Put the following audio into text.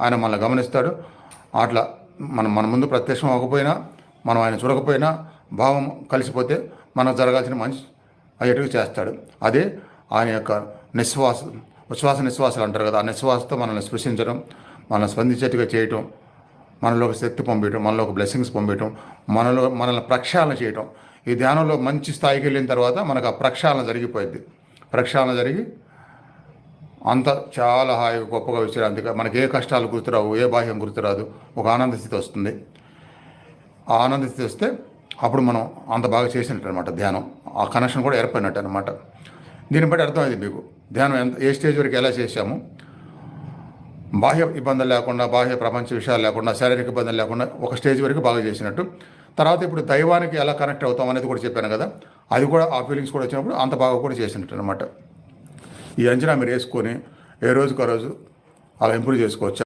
ఆయన మనల్ని గమనిస్తాడు. అట్లా మనం మన ముందు ప్రత్యక్షం అవ్వకపోయినా మనం ఆయన చూడకపోయినా భావం కలిసిపోతే మనకు జరగాల్సిన మంచి అయ్యేట్టుగా చేస్తాడు. అదే ఆయన యొక్క నిశ్వాస ఉచ్ఛ్వాస నిశ్వాసాలు అంటారు కదా ఆ నిశ్వాసతో మనల్ని స్పృశించడం మనల్ని స్పందించేట్టుగా చేయటం మనలో ఒక శక్తి పంపించడం మనలో ఒక బ్లెస్సింగ్స్ పంపించడం మనలో మనల్ని ప్రక్షాళన చేయటం. ఈ ధ్యానంలో మంచి స్థాయికి వెళ్ళిన తర్వాత మనకు ఆ ప్రక్షాళన జరిగిపోయింది ప్రక్షాళన జరిగి అంత చాలా హాయిగా గొప్పగా విశ్రాంతిగా మనకి ఏ కష్టాలు గుర్తురావు ఏ బాహ్యం గుర్తురాదు ఒక ఆనంద స్థితి వస్తుంది. ఆ ఆనంద స్థితి వస్తే అప్పుడు మనం అంత బాగా చేసినట్టు అనమాట ధ్యానం. ఆ కనెక్షన్ కూడా ఏర్పడినట్టు అనమాట దీన్ని బట్టి అర్థమైంది మీకు. ధ్యానం ఎంత ఏ స్టేజ్ వరకు ఎలా చేశాము? బాహ్య ఇబ్బందులు లేకుండా బాహ్య ప్రపంచ విషయాలు లేకుండా శారీరక ఇబ్బందులు లేకుండా ఒక స్టేజ్ వరకు బాగా చేసినట్టు. తర్వాత ఇప్పుడు దైవానికి ఎలా కనెక్ట్ అవుతాం అనేది కూడా చెప్పాను కదా. అది కూడా ఆ ఫీలింగ్స్ కూడా వచ్చినప్పుడు అంత బాగా కూడా చేసినట్టు అనమాట ఈ అంచనా మీరు వేసుకొని ఏ రోజుకు రోజు అలా ఇంప్రూవ్ చేసుకోవచ్చు?